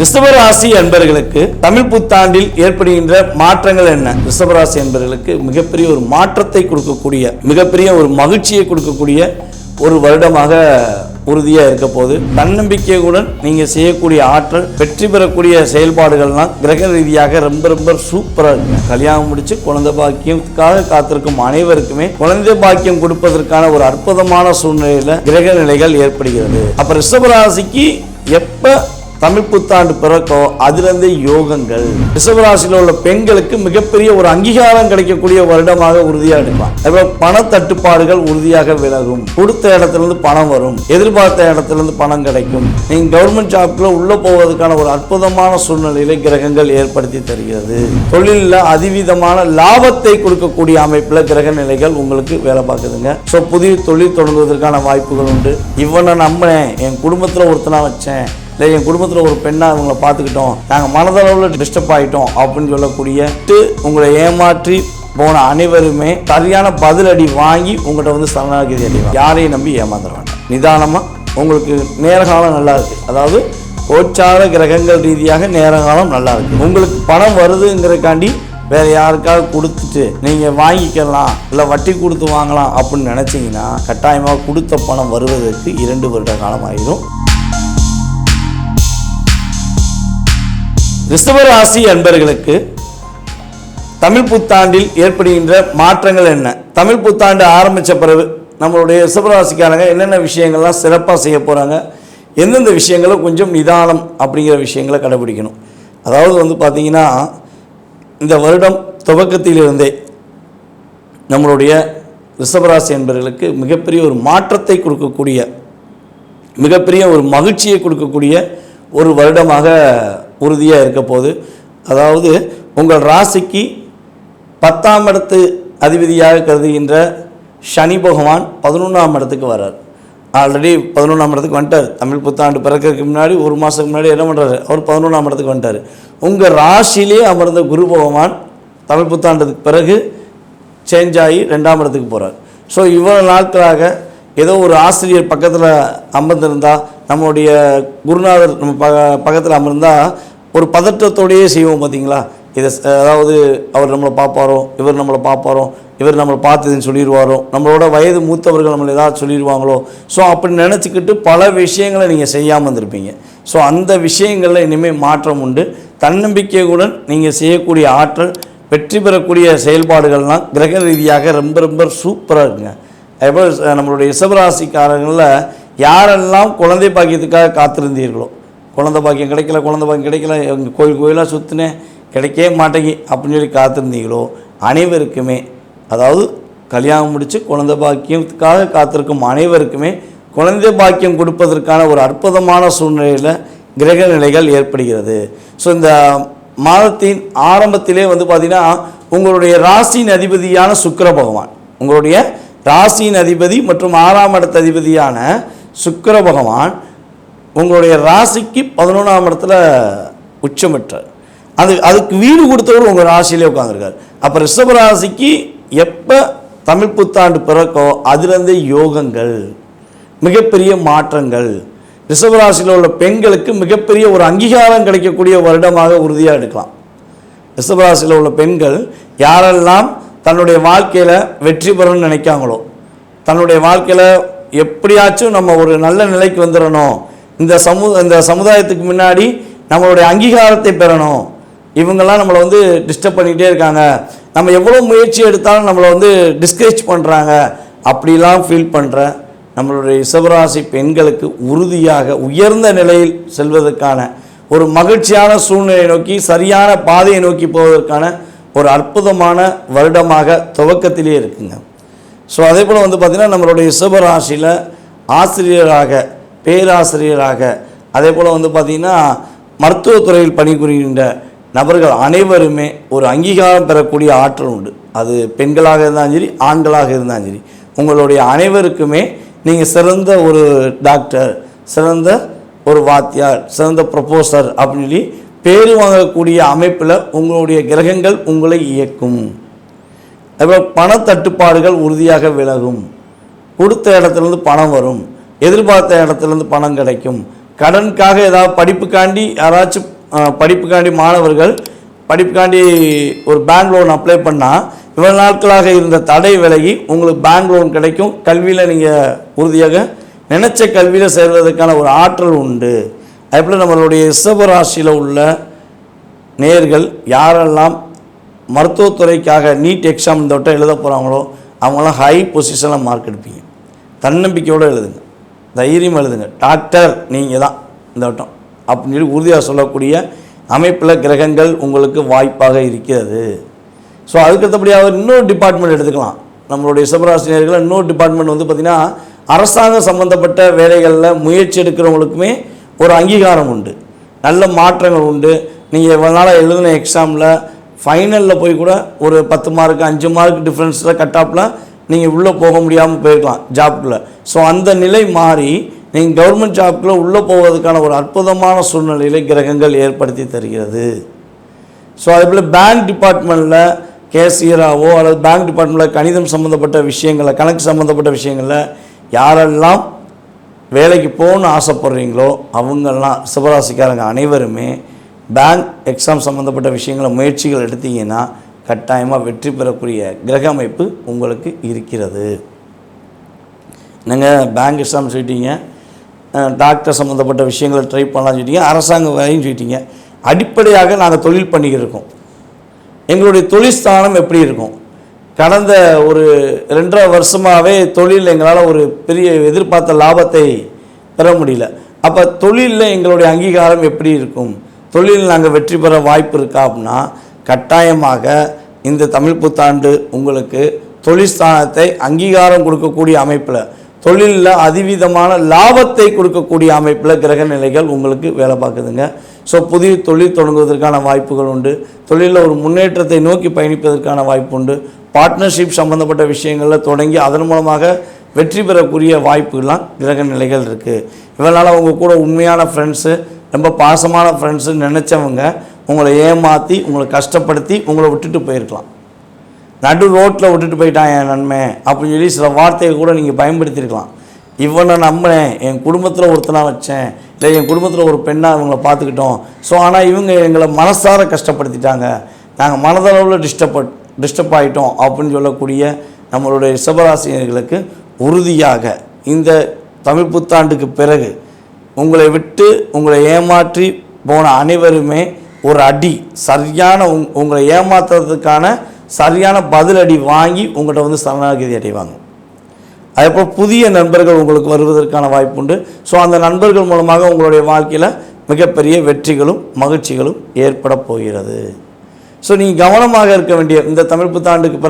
ரிஷபராசி என்பர்களுக்கு தமிழ் புத்தாண்டில் ஏற்படுகின்ற மாற்றங்கள் என்ன? ரிஷபராசி என்பர்களுக்கு மிகப்பெரிய ஒரு மாற்றத்தை கொடுக்கக்கூடிய மிகப்பெரிய ஒரு மகிழ்ச்சியை கொடுக்கக்கூடிய ஒரு வருடமாக உறுதியாக இருக்க போது தன்னம்பிக்கையுடன் நீங்கள் செய்யக்கூடிய ஆற்றல் வெற்றி பெறக்கூடிய செயல்பாடுகள்லாம் கிரக ரீதியாக ரொம்ப ரொம்ப சூப்பராக இருக்கும் கல்யாணம் முடித்து குழந்தை பாக்கியத்துக்காக காத்திருக்கும் அனைவருக்குமே குழந்தை பாக்கியம் கொடுப்பதற்கான ஒரு அற்புதமான சூழ்நிலையில் கிரக நிலைகள் ஏற்படுகிறது. அப்போ ரிஷபராசிக்கு எப்போ தமிழ் புத்தாண்டு பிறக்கோ அதிலிருந்தே யோகங்கள். ரிஷபராசியில் உள்ள பெண்களுக்கு மிகப்பெரிய ஒரு அங்கீகாரம் கிடைக்கக்கூடிய வருடமாக உறுதியாக எடுக்கலாம் அதுபோல் பண தட்டுப்பாடுகள் உறுதியாக விலகும். கொடுத்த இடத்துல இருந்து பணம் வரும். எதிர்பார்த்த இடத்துலேருந்து பணம் கிடைக்கும். நீங்கள் கவர்மெண்ட் ஜாப்ல உள்ளே போவதற்கான ஒரு அற்புதமான சூழ்நிலையில கிரகங்கள் ஏற்படுத்தி தருகிறது. தொழிலில் அதிவிதமான லாபத்தை கொடுக்கக்கூடிய அமைப்பில் கிரக நிலைகள் உங்களுக்கு வேலை பார்க்குதுங்க. ஸோ புதிய தொழில் தொடங்குவதற்கான வாய்ப்புகள் உண்டு. இவனை நம்பினேன். என் குடும்பத்தில் ஒருத்தனா வச்சேன். இல்லை என் குடும்பத்தில் ஒரு பெண்ணாக இவங்களை பார்த்துக்கிட்டோம். நாங்கள் மனதளவில் டிஸ்டர்ப் ஆகிட்டோம் அப்படின்னு சொல்லக்கூடிய உங்களை ஏமாற்றி போன அனைவருமே சரியான பதிலடி வாங்கி உங்கள்கிட்ட வந்து சரணாகதி அடைவாங்க. யாரையும் நம்பி ஏமாந்துட வேண்டாம். நிதானமாக உங்களுக்கு நேரகாலம் நல்லா இருக்குது அதாவது கோச்சார கிரகங்கள் ரீதியாக நேரகாலம் நல்லா இருக்கு. உங்களுக்கு பணம் வருதுங்கிறதுக்காண்டி வேற யாருக்காவது கொடுத்துட்டு நீங்கள் வாங்கிக்கலாம் இல்லை வட்டி கொடுத்து வாங்கலாம் அப்படின்னு நினச்சிங்கன்னா கட்டாயமாக கொடுத்த பணம் வருவதற்கு இரண்டு வருட காலம் ஆயிரும். ரிஷபராசி அன்பர்களுக்கு தமிழ் புத்தாண்டில் ஏற்படுகின்ற மாற்றங்கள் என்ன? தமிழ் புத்தாண்டு ஆரம்பித்த பிறகு நம்மளுடைய ரிஷபராசிக்காரங்க என்னென்ன விஷயங்கள்லாம் சிறப்பாக செய்ய போகிறாங்க எந்தெந்த விஷயங்களை கொஞ்சம் நிதானம் அப்படிங்கிற விஷயங்களை கடைபிடிக்கணும். அதாவது வந்து பார்த்திங்கன்னா இந்த வருடம் துவக்கத்திலிருந்தே நம்மளுடைய ரிஷபராசி என்பவர்களுக்கு மிகப்பெரிய ஒரு மாற்றத்தை கொடுக்கக்கூடிய மிகப்பெரிய ஒரு மகிழ்ச்சியை கொடுக்கக்கூடிய ஒரு வருடமாக உறுதியாக இருக்க போகுது அதாவது உங்கள் ராசிக்கு பத்தாம் இடத்து அதிபதியாக கருதுகின்ற சனி பகவான் பதினொன்றாம் இடத்துக்கு வர்றார். ஆல்ரெடி பதினொன்றாம் இடத்துக்கு வந்துட்டார். தமிழ் புத்தாண்டு பிறக்கிறதுக்கு முன்னாடி ஒரு மாதத்துக்கு முன்னாடி என்ன பண்ணுறாரு அவர் பதினொன்றாம் இடத்துக்கு வந்துட்டார். உங்கள் ராசியிலே அமர்ந்த குரு பகவான் தமிழ் புத்தாண்டுக்கு பிறகு சேஞ்ச் ஆகி ரெண்டாம் இடத்துக்கு போகிறார் ஸோ இவ்வளோ நாட்களாக ஏதோ ஒரு ஆசிரியர் பக்கத்தில் அமர்ந்திருந்தால் நம்மளுடைய குருநாதர் நம்ம ப பக்கத்தில் அமர்ந்தால் ஒரு பதற்றத்தோடையே செய்வோம் பார்த்தீங்களா இதை அதாவது அவர் நம்மளை பார்ப்பாரோ இவர் நம்மளை பார்ப்பாரோ இவர் நம்மளை பார்த்ததுன்னு சொல்லிடுவாரோ நம்மளோட வயது மூத்தவர்கள் நம்மளை ஏதாவது சொல்லிடுவாங்களோ ஸோ அப்படி நினச்சிக்கிட்டு பல விஷயங்களை நீங்கள் செய்யாமல் இருந்திருப்பீங்க. ஸோ அந்த விஷயங்களில் இனிமேல் மாற்றம் உண்டு. தன்னம்பிக்கையுடன் நீங்கள் செய்யக்கூடிய ஆற்றல் வெற்றி பெறக்கூடிய செயல்பாடுகள்லாம் கிரக ரீதியாக ரொம்ப ரொம்ப சூப்பராக இருக்குங்க. அதேபோல் நம்மளுடைய ரிஷபராசிக்காரங்களில் யாரெல்லாம் குழந்தை பாக்கியத்துக்காக காத்திருந்தீர்களோ குழந்தை பாக்கியம் கிடைக்கல குழந்தை பாக்கியம் கிடைக்கல எங்கள் கோயில் கோயிலாக சுற்றினேன் கிடைக்கவே மாட்டேங்கி அப்படின்னு சொல்லி காத்திருந்தீங்களோ? அனைவருக்குமே அதாவது கல்யாணம் முடித்து குழந்தை பாக்கியத்துக்காக காத்திருக்கும் அனைவருக்குமே குழந்தை பாக்கியம் கொடுப்பதற்கான ஒரு அற்புதமான சூழ்நிலையில் கிரக நிலைகள் ஏற்படுகிறது. ஸோ இந்த மாதத்தின் ஆரம்பத்திலே வந்து பார்த்திங்கன்னா உங்களுடைய ராசியின் அதிபதியான சுக்கர பகவான் உங்களுடைய ராசியின் அதிபதி மற்றும் ஆறாம் இடத்த அதிபதியான சுக்கர பகவான் உங்களுடைய ராசிக்கு பதினொன்றாம் இடத்துல உச்சமிட்டார். அது அதுக்கு வீடு கொடுத்தவர் உங்கள் ராசியிலே உட்காந்துருக்கார் அப்போ ரிஷப ராசிக்கு எப்போ தமிழ் புத்தாண்டு பிறக்கோ அதுலேருந்து யோகங்கள் மிகப்பெரிய மாற்றங்கள். ரிஷபராசியில் உள்ள பெண்களுக்கு மிகப்பெரிய ஒரு அங்கீகாரம் கிடைக்கக்கூடிய வருடமாக உறுதியாக எடுக்கலாம். ரிஷபராசியில் உள்ள பெண்கள் யாரெல்லாம் தன்னுடைய வாழ்க்கையில் வெற்றி பெறணும்னு நினைக்காங்களோ தன்னுடைய வாழ்க்கையில் எப்படியாச்சும் நம்ம ஒரு நல்ல நிலைக்கு வந்துடணும் இந்த சமு இந்த சமுதாயத்துக்கு முன்னாடி நம்மளுடைய அங்கீகாரத்தை பெறணும். இவங்கெல்லாம் நம்மளை வந்து டிஸ்டர்ப் பண்ணிக்கிட்டே இருக்காங்க. நம்ம எவ்வளோ முயற்சி எடுத்தாலும் நம்மளை வந்து டிஸ்கரேஜ் பண்ணுறாங்க அப்படிலாம் ஃபீல் பண்ணுற நம்மளுடைய ரிஷபராசி பெண்களுக்கு உறுதியாக உயர்ந்த நிலையில் செல்வதற்கான ஒரு மகிழ்ச்சியான சூழ்நிலையை நோக்கி சரியான பாதையை நோக்கி போவதற்கான ஒரு அற்புதமான வருடமாக துவக்கத்திலே இருக்குங்க. ஸோ அதே போல் வந்து பார்த்திங்கன்னா நம்மளுடைய ரிஷபராசியில் ஆசிரியராக பேராசிரியராக. அதே போல் வந்து பார்த்திங்கன்னா மருத்துவத்துறையில் பணிபுரிகின்ற நபர்கள் அனைவருமே ஒரு அங்கீகாரம் பெறக்கூடிய ஆற்றல் உண்டு. அது பெண்களாக இருந்தாலும் சரி ஆண்களாக இருந்தாலும் சரி. உங்களுடைய அனைவருக்குமே நீங்கள் சிறந்த ஒரு டாக்டர் சிறந்த ஒரு வாத்தியார் சிறந்த ப்ரொபோசர் அப்படின்னு சொல்லி பேர் வாங்கக்கூடிய அமைப்பில் உங்களுடைய கிரகங்கள் உங்களை இயக்கும். அதுபோல் பணத்தட்டுப்பாடுகள் உறுதியாக விலகும். கொடுத்த இடத்துலேருந்து பணம் வரும். எதிர்பார்த்த இடத்துலேருந்து பணம் கிடைக்கும். கடனுக்காக ஏதாவது படிப்புக்காண்டி யாராச்சும் படிப்புக்காண்டி மாணவர்கள் படிப்புக்காண்டி ஒரு பேங்க் லோன் அப்ளை பண்ணால் இவ்வளவு நாட்களாக இருந்த தடை விலகி உங்களுக்கு பேங்க் லோன் கிடைக்கும். கல்வியில் நீங்கள் உறுதியாக நினைச்ச கல்வியில் சேர்வதற்கான ஒரு ஆற்றல் உண்டு. அதேபோல் நம்மளுடைய ரிஷபராசியில் உள்ள நேர்கள் யாரெல்லாம் மருத்துவத்துறைக்காக நீட் எக்ஸாம் இந்த வட்டம் எழுத போகிறாங்களோ அவங்களாம் ஹை பொசிஷனில் மார்க் எடுப்பீங்க. தன்னம்பிக்கையோடு எழுதுங்க. தைரியம் எழுதுங்க. டாக்டர் நீங்கள் தான் இந்த வட்டம். அப்படின்னு சொல்லி உறுதியாக சொல்லக்கூடிய அமைப்பில் கிரகங்கள் உங்களுக்கு வாய்ப்பாக இருக்கிறது. ஸோ அதுக்கடுத்தபடியாக இன்னொரு டிபார்ட்மெண்ட் எடுத்துக்கலாம். நம்மளுடைய சிவராசினியர்கள் இன்னொரு டிபார்ட்மெண்ட் வந்து பார்த்திங்கன்னா அரசாங்கம் சம்மந்தப்பட்ட வேலைகளில் முயற்சி எடுக்கிறவங்களுக்குமே ஒரு அங்கீகாரம் உண்டு. நல்ல மாற்றங்கள் உண்டு. நீங்கள் இவ்வளோ நாளாக எழுதின எக்ஸாமில் ஃபைனலில் போய் கூட ஒரு பத்து மார்க் அஞ்சு மார்க் டிஃப்ரென்ஸில் கட் ஆஃபில் நீங்கள் உள்ளே போக முடியாமல் போயிருக்கலாம் ஜாப்குள்ளே ஸோ அந்த நிலை மாறி நீங்கள் கவர்மெண்ட் ஜாப்குள்ளே உள்ளே போவதற்கான ஒரு அற்புதமான சூழ்நிலையில் கிரகங்கள் ஏற்படுத்தி தருகிறது. ஸோ அதே போல் பேங்க் டிபார்ட்மெண்ட்டில் கேசியராகவோ அல்லது பேங்க் டிபார்ட்மெண்ட்டில் கணிதம் சம்மந்தப்பட்ட விஷயங்களில் கணக்கு சம்மந்தப்பட்ட விஷயங்களில் யாரெல்லாம் வேலைக்கு போகணும்னு ஆசைப்படுறீங்களோ அவங்கெல்லாம் சிவராசிக்காரங்க அனைவருமே பேங்க் எக்ஸாம் சம்மந்தப்பட்ட விஷயங்களை முயற்சிகள் எடுத்தீங்கன்னா கட்டாயமாக வெற்றி பெறக்கூடிய கிரக அமைப்பு உங்களுக்கு இருக்கிறது. நீங்கள் பேங்க் எக்ஸாம் சொல்லிட்டீங்க. டாக்டர் சம்மந்தப்பட்ட விஷயங்களை ட்ரை பண்ணலாம் சொல்லிட்டீங்க. அரசாங்க வேலையும் சொல்லிட்டீங்க. அடிப்படையாக நாங்கள் தொழில் பண்ணிக்கிட்டு இருக்கோம் எங்களுடைய தொழில் ஸ்தானம் எப்படி இருக்கும்? கடந்த ஒரு ரெண்டரை வருஷமாகவே தொழில் எங்களால் ஒரு பெரிய எதிர்பார்த்த லாபத்தை பெற முடியல. அப்போ தொழிலில் எங்களுடைய அங்கீகாரம் எப்படி இருக்கும்? தொழிலில் நாங்கள் வெற்றி பெற வாய்ப்பு இருக்கா அப்படின்னா கட்டாயமாக இந்த தமிழ் புத்தாண்டு உங்களுக்கு தொழிற்ஸ்தானத்தை அங்கீகாரம் கொடுக்கக்கூடிய அமைப்பில் தொழிலில் அதிவிதமான லாபத்தை கொடுக்கக்கூடிய அமைப்பில் கிரக நிலைகள் உங்களுக்கு வேலை பார்க்குதுங்க. ஸோ புதிய தொழில் தொடங்குவதற்கான வாய்ப்புகள் உண்டு. தொழிலில் ஒரு முன்னேற்றத்தை நோக்கி பயணிப்பதற்கான வாய்ப்பு உண்டு. பார்ட்னர்ஷிப் சம்மந்தப்பட்ட விஷயங்களில் தொடங்கி அதன் மூலமாக வெற்றி பெறக்கூடிய வாய்ப்புகள்லாம் கிரக நிலைகள் இருக்குது இவனால் அவங்க கூட உண்மையான ஃப்ரெண்ட்ஸு ரொம்ப பாசமான ஃப்ரெண்ட்ஸு நினச்சவங்க உங்களை ஏமாற்றி உங்களை கஷ்டப்படுத்தி உங்களை விட்டுட்டு போயிருக்கலாம். நடு ரோட்டில் விட்டுட்டு போயிட்டான் என் நன்மை அப்படின்னு சொல்லி சில வார்த்தையை கூட நீங்கள் பயன்படுத்தியிருக்கலாம். இவனை நம்பினேன் என் குடும்பத்தில் ஒருத்தனாக வச்சேன் இல்லை என் குடும்பத்தில் ஒரு பெண்ணாக இவங்களை பார்த்துக்கிட்டோம். ஸோ ஆனால் இவங்க எங்களை மனசார கஷ்டப்படுத்திட்டாங்க. நாங்கள் மனதளவில் டிஸ்டர்ப் டிஸ்டர்ப் ஆகிட்டோம் அப்படின்னு சொல்லக்கூடிய நம்மளுடைய ரிஷபராசினியர்களுக்கு உறுதியாக இந்த தமிழ் புத்தாண்டுக்கு பிறகு உங்களை விட்டு உங்களை ஏமாற்றி போன அனைவருமே ஒரு அடி சரியான உங் உங்களை ஏமாத்துறதுக்கான சரியான பதிலடி வாங்கி உங்கள்கிட்ட வந்து சரணாகதி அடைவாங்க. அதேபோல் புதிய நண்பர்கள் உங்களுக்கு வருவதற்கான வாய்ப்பு உண்டு ஸோ அந்த நண்பர்கள் மூலமாக உங்களுடைய வாழ்க்கையில் மிகப்பெரிய வெற்றிகளும் மகிழ்ச்சிகளும் ஏற்பட போகிறது. ஸோ நீங்கள் கவனமாக இருக்க வேண்டிய இந்த தமிழ் புத்தாண்டுக்கு பிறகு